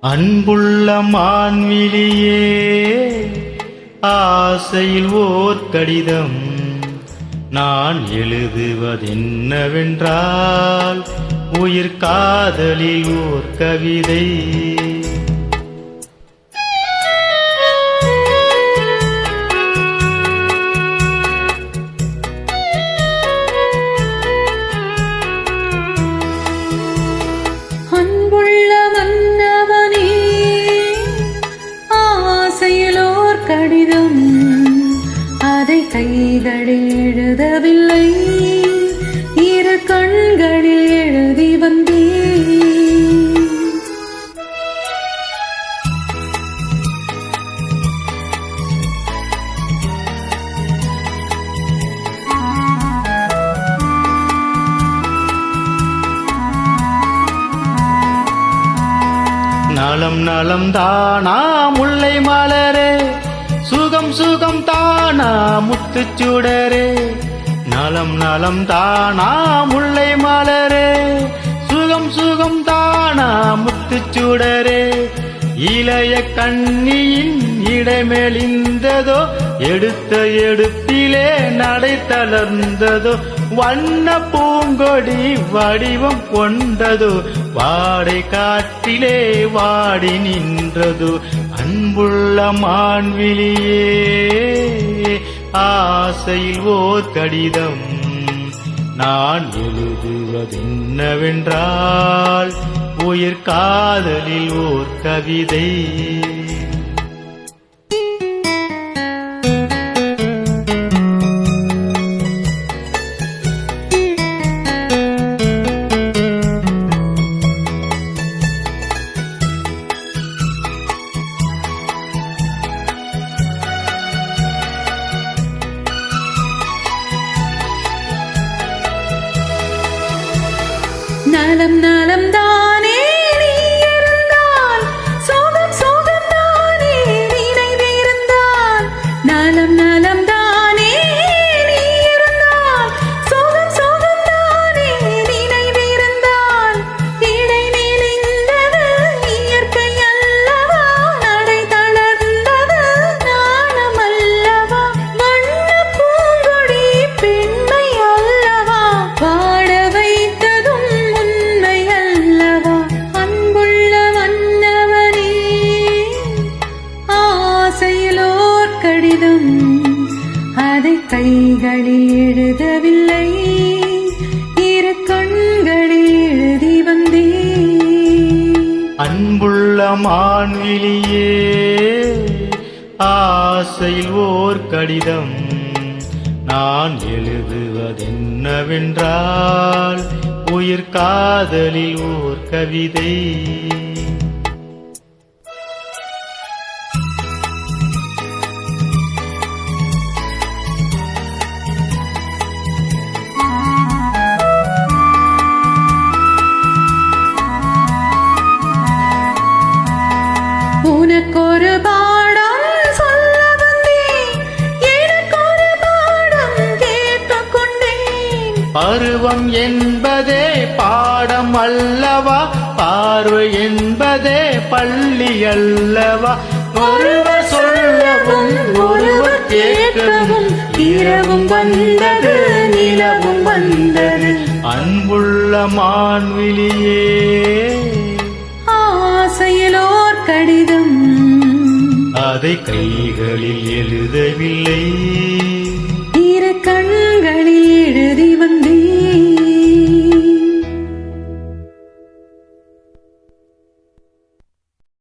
அன்புள்ள மான்விழியே ஆசையில் ஓர் கடிதம். நான் எழுதுவதென்னவென்றால் உயிர் காதலில் ஓர் கவிதை. கடிதம். அதை கைகளில் எழுதவில்லை நலம் நலம் தானா முல்லை மலரே. சுகம் சுகம் தானா முத்துச்சுடரே நலம் நலம் தானா முல்லை மலரே. சுகம் சுகம் தானா முத்துச்சுடரே இளைய கண்ணியின் இடமெளிந்ததோ எடுத்த எடுப்பிலே நடை தளர்ந்ததோ வண்ண பூங்கொடி வடிவம் கொண்டது. வாடை காற்றிலே வாடி நின்றது. அன்புள்ள மான்விலியே ஆசையில் ஓர் கடிதம் நான் எழுதுவதென்னவென்றால் உயிர் காதலில் ஓர் கவிதை நலம் நலம் தான். அதை கைகளில் எழுதவில்லை. இரு கண்களில் எழுதி வந்தே அன்புள்ள மான்விலியே ஆசையில் ஓர் கடிதம். நான் எழுதுவதென்னவென்றால் உயிர் காதலில் ஓர் கவிதை. பருவம் என்பதே பாடம் அல்லவா? பார்வை என்பதே பள்ளி அல்லவா? ஒருவர் சொல்லவும் ஒருவர் கேட்கவும் இரவும் வந்தது நிலவும் வந்தது. அன்புள்ள மான்விழியே. ஆசையிலோர் கடிதம். அதை கைகளில் எழுதவில்லை. இரு கண்